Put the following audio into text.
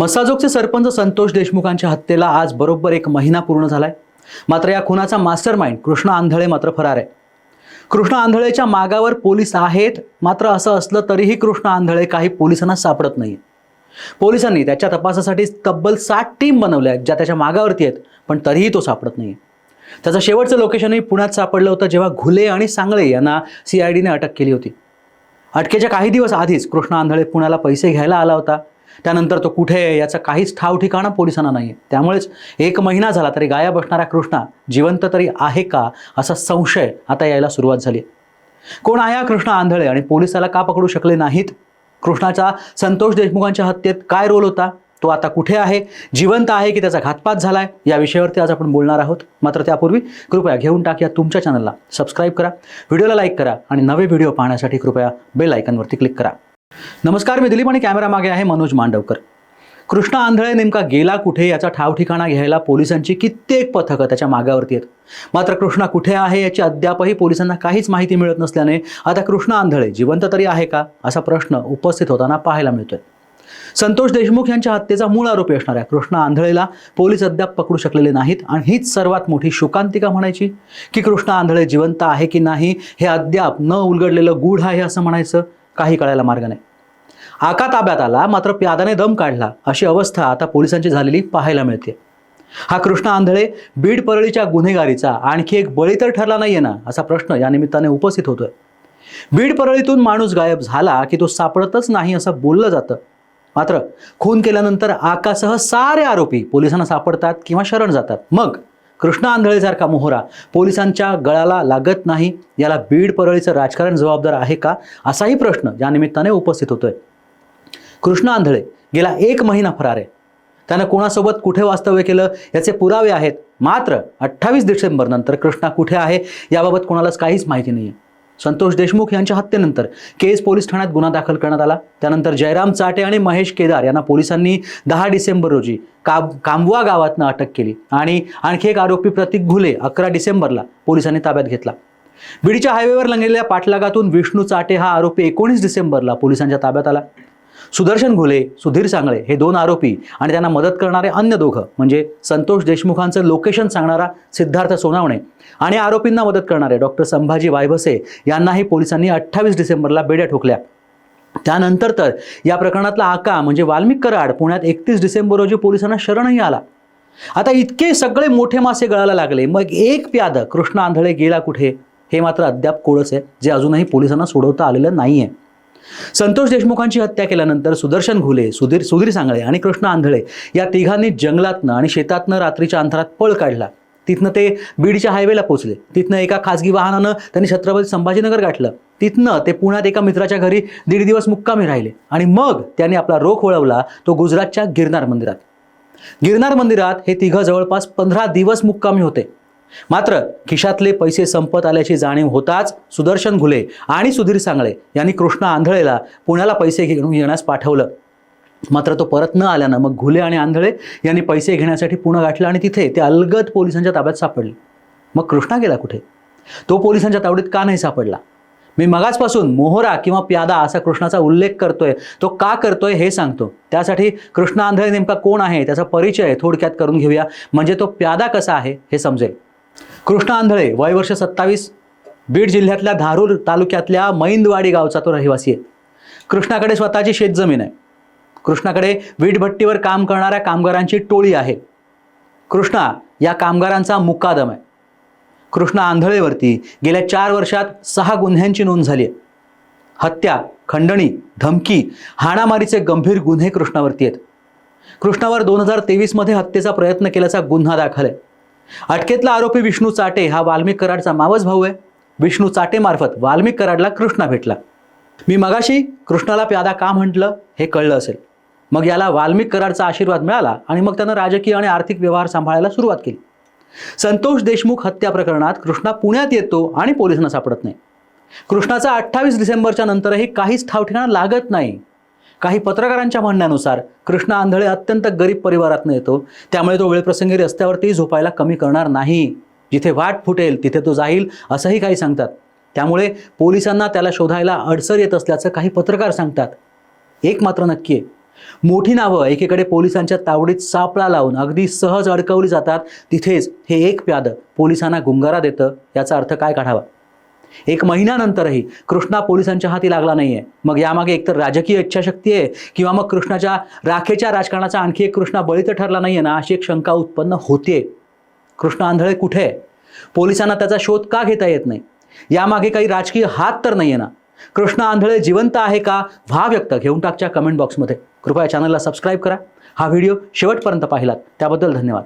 मसाजोगचे सरपंच संतोष देशमुखांच्या हत्येला आज बरोबर एक महिना पूर्ण झालाय. मात्र या खुनाचा मास्टर माइंड कृष्ण आंधळे मात्र फरार आहे. कृष्ण आंधळेच्या मागावर पोलीस आहेत मात्र असं असलं तरीही कृष्ण आंधळे काही पोलिसांना सापडत नाही पोलिसांनी त्याच्या तपासासाठी तब्बल सात टीम बनवल्या आहेत ज्या त्याच्या मागावरती आहेत पण तरीही तो सापडत नाही त्याचं शेवटचं लोकेशनही पुण्यात सापडलं होतं जेव्हा घुले आणि सांगळे यांना सी आय डीने अटक केली होती. अटकेच्या काही दिवस आधीच कृष्ण आंधळे पुण्याला पैसे घ्यायला आला होता. त्यानंतर तो कुठे आहे याचा काहीच ठाव ठिकाणं पोलिसांना नाही आहे त्यामुळेच एक महिना झाला तरी गायब असणारा कृष्णा जिवंत तरी आहे का असा संशय आता यायला सुरुवात झाली. कोण आहे हा कृष्णा आंधळे आणि पोलिसाला का पकडू शकले नाहीत? कृष्णाचा संतोष देशमुखांच्या हत्येत काय रोल होता? तो आता कुठे आहे? जिवंत आहे की त्याचा घातपात झाला आहे या विषयावरती आज आपण बोलणार आहोत. मात्र त्यापूर्वी कृपया घेऊन टाक या तुमच्या चॅनलला सबस्क्राईब करा व्हिडिओला लाईक करा आणि नवे व्हिडिओ पाहण्यासाठी कृपया बेल आयकनवरती क्लिक करा. नमस्कार मी दिलीप आणि कॅमेरा मागे आहे मनोज मांडवकर. कृष्णा आंधळे नेमका गेला कुठे याचा ठाव ठिकाणा घ्यायला पोलिसांची कित्येक पथकं त्याच्या मागावरती आहेत. मात्र कृष्णा कुठे आहे याची अद्यापही पोलिसांना काहीच माहिती मिळत नसल्याने आता कृष्णा आंधळे जिवंत तरी आहे का असा प्रश्न उपस्थित होताना पाहायला मिळतोय. संतोष देशमुख यांच्या हत्येचा मूळ आरोपी असणाऱ्या कृष्णा आंधळेला पोलीस अद्याप पकडू शकलेले नाहीत आणि हीच सर्वात मोठी शोकांतिका म्हणायची की कृष्णा आंधळे जिवंत आहे की नाही हे अद्याप न उलगडलेलं गूढ आहे असं म्हणायचं? काही कळायला मार्ग नाही. आका ताब्यात आला मात्र प्यादाने दम काढला. अशी अवस्था आता पोलिसांची झालेली पाहायला मिळते. हा कृष्ण आंधळे बीड परळीच्या गुन्हेगारीचा आणखी एक बळी तर ठरला नाहीये ना असा प्रश्न या निमित्ताने उपस्थित होतोय. बीड परळीतून माणूस गायब झाला की तो सापडतच नाही असं बोललं जातं. मात्र खून केल्यानंतर आकासह सारे आरोपी पोलिसांना सापडतात किंवा शरण जातात. मग कृष्ण आंधळेसारखा मोहरा. पोलिसांच्या गळाला लागत नाही याला बीड परळीचं राजकारण जबाबदार आहे का? असाही प्रश्न या निमित्ताने उपस्थित होतोय. कृष्ण आंधळे गेला एक महिना फरार. आहे त्यानं कोणासोबत कुठे वास्तव्य केलं याचे पुरावे आहेत. मात्र अठ्ठावीस डिसेंबरनंतर कृष्णा कुठे आहे याबाबत कोणालाच काहीच माहिती नाही आहे संतोष देशमुख यांच्या हत्येनंतर केज पोलीस ठाण्यात गुन्हा दाखल करण्यात आला. त्यानंतर जयराम चाटे आणि महेश केदार यांना पोलिसांनी दहा डिसेंबर रोजी काब कांबवा गावातनं अटक केली आणि आणखी एक आरोपी प्रतीक घुले अकरा डिसेंबरला पोलिसांनी ताब्यात घेतला. बीडीच्या हायवेवर लंगलेल्या पाठलागातून विष्णू चाटे हा आरोपी एकोणीस डिसेंबरला पोलिसांच्या ताब्यात आला. सुदर्शन घुले सुधीर सांगळे हे दोन आरोपी आणि त्यांना मदत करणारे अन्य दोघं म्हणजे संतोष देशमुखांचं लोकेशन सांगणारा सिद्धार्थ सोनावणे आणि आरोपींना मदत करणारे डॉक्टर संभाजी वायभसे यांनाही पोलिसांनी अठ्ठावीस डिसेंबरला बेड्या ठोकल्या. त्यानंतर तर या प्रकरणातला आका म्हणजे वाल्मिक कराड पुण्यात एकतीस डिसेंबर रोजी पोलिसांना शरणही आला. आता इतके सगळे मोठे मासे गळायला लागले मग एक प्याद कृष्ण आंधळे गेला कुठे? हे मात्र अद्याप कोळस आहे जे अजूनही पोलिसांना सोडवता आलेलं नाही आहे संतोष देशमुखांची हत्या केल्यानंतर सुदर्शन घुले सुधीर सुधीर सांगळे आणि कृष्ण आंधळे या तिघांनी जंगलातनं आणि शेतातनं रात्रीच्या अंतरात पळ काढला. तिथनं ते बीडच्या हायवेला पोचले. तिथनं एका खासगी वाहनानं त्यांनी छत्रपती संभाजीनगर गाठलं. तिथनं ते पुण्यात एका मित्राच्या घरी दीड दिवस मुक्कामी राहिले आणि मग त्यांनी आपला रोख वळवला तो गुजरातच्या गिरनार मंदिरात. गिरनार मंदिरात हे तिघं जवळपास पंधरा दिवस मुक्कामी होते. मात्र खिशातले पैसे संपत आल्याची जाणीव होताच सुदर्शन घुले आणि सुधीर सांगळे यांनी कृष्ण आंधळेला पुण्याला पैसे घेऊन येण्यास पाठवलं. मात्र तो परत न आल्यानं मग घुले आणि आंधळे यांनी पैसे घेण्यासाठी पुणे गाठलं आणि तिथे ते अलगद पोलिसांच्या ताब्यात सापडले. मग कृष्णा गेला कुठे? तो पोलिसांच्या तावडीत का नाही सापडला? मी मगाचपासून मोहरा किंवा प्यादा असा कृष्णाचा उल्लेख करतोय तो का करतोय हे सांगतो. त्यासाठी कृष्ण आंधळे नेमका कोण आहे त्याचा परिचय थोडक्यात करून घेऊया. म्हणजे तो प्यादा कसा आहे हे समजेल. कृष्ण आंधळे वय वर्ष सत्तावीस बीड जिल्ह्यातल्या धारूर तालुक्यातल्या मैंदवाडी गावचा तो रहिवासी आहे. कृष्णाकडे स्वतःची शेतजमीन आहे. कृष्णाकडे वीटभट्टीवर काम करणाऱ्या कामगारांची टोळी आहे. कृष्णा या कामगारांचा मुक्कादम आहे. कृष्णा आंधळेवरती गेल्या चार वर्षात सहा गुन्ह्यांची नोंद झाली आहे. हत्या खंडणी धमकी हाणामारीचे गंभीर गुन्हे कृष्णावरती आहेत. कृष्णावर दोन हजार तेवीसमध्ये हत्येचा प्रयत्न केल्याचा गुन्हा दाखल आहे. अटकेतला आरोपी विष्णू चाटे हा वाल्मिक कराडचा मावस भाऊ आहे. विष्णू चाटेमार्फत वाल्मिक कराडला कृष्णा भेटला. मी मगाशी कृष्णाला प्यादा का म्हटलं हे कळलं असेल. मग याला वाल्मिक कराडचा आशीर्वाद मिळाला आणि मग त्यानं राजकीय आणि आर्थिक व्यवहार सांभाळायला सुरुवात केली. संतोष देशमुख हत्या प्रकरणात कृष्णा पुण्यात येतो आणि पोलिसांना सापडत नाही. कृष्णाचा अठ्ठावीस डिसेंबरच्या नंतरही काहीच ठावठिकाणा लागत नाही. काही पत्रकारांच्या म्हणण्यानुसार कृष्णा आंधळे अत्यंत गरीब परिवारातनं येतो. त्यामुळे तो वेळप्रसंगी रस्त्यावरती झोपायला कमी करणार नाही. जिथे वाट फुटेल तिथे तो जाईल असंही काही सांगतात. त्यामुळे पोलिसांना त्याला शोधायला अडसर येत असल्याचं काही पत्रकार सांगतात. एक मात्र नक्की आहे. मोठी नावं एकीकडे पोलिसांच्या तावडीत सापळा लावून अगदी सहज अडकवली जातात. तिथेच हे एक प्यादं पोलिसांना गुंगारा देतं याचा अर्थ काय काढावा? एक महिन्यानंतरही कृष्णा पोलिसांच्या हाती लागला नाही आहे मग यामागे एकतर राजकीय इच्छाशक्ती आहे किंवा मग कृष्णाच्या राखेच्या राजकारणाचा आणखी एक कृष्णा बळी तर ठरला आहे ना अशी एक शंका उत्पन्न होते. कृष्ण आंधळे कुठे? आहे पोलिसांना त्याचा शोध का घेता येत नाही? यामागे काही राजकीय हात तर नाही आहे ना? कृष्ण आंधळे जिवंत आहे का? व्हा व्यक्त. घेऊन टाकच्या कमेंट बॉक्समध्ये कृपया चॅनलला सबस्क्राईब करा. हा व्हिडिओ शेवटपर्यंत पाहिलात. त्याबद्दल धन्यवाद.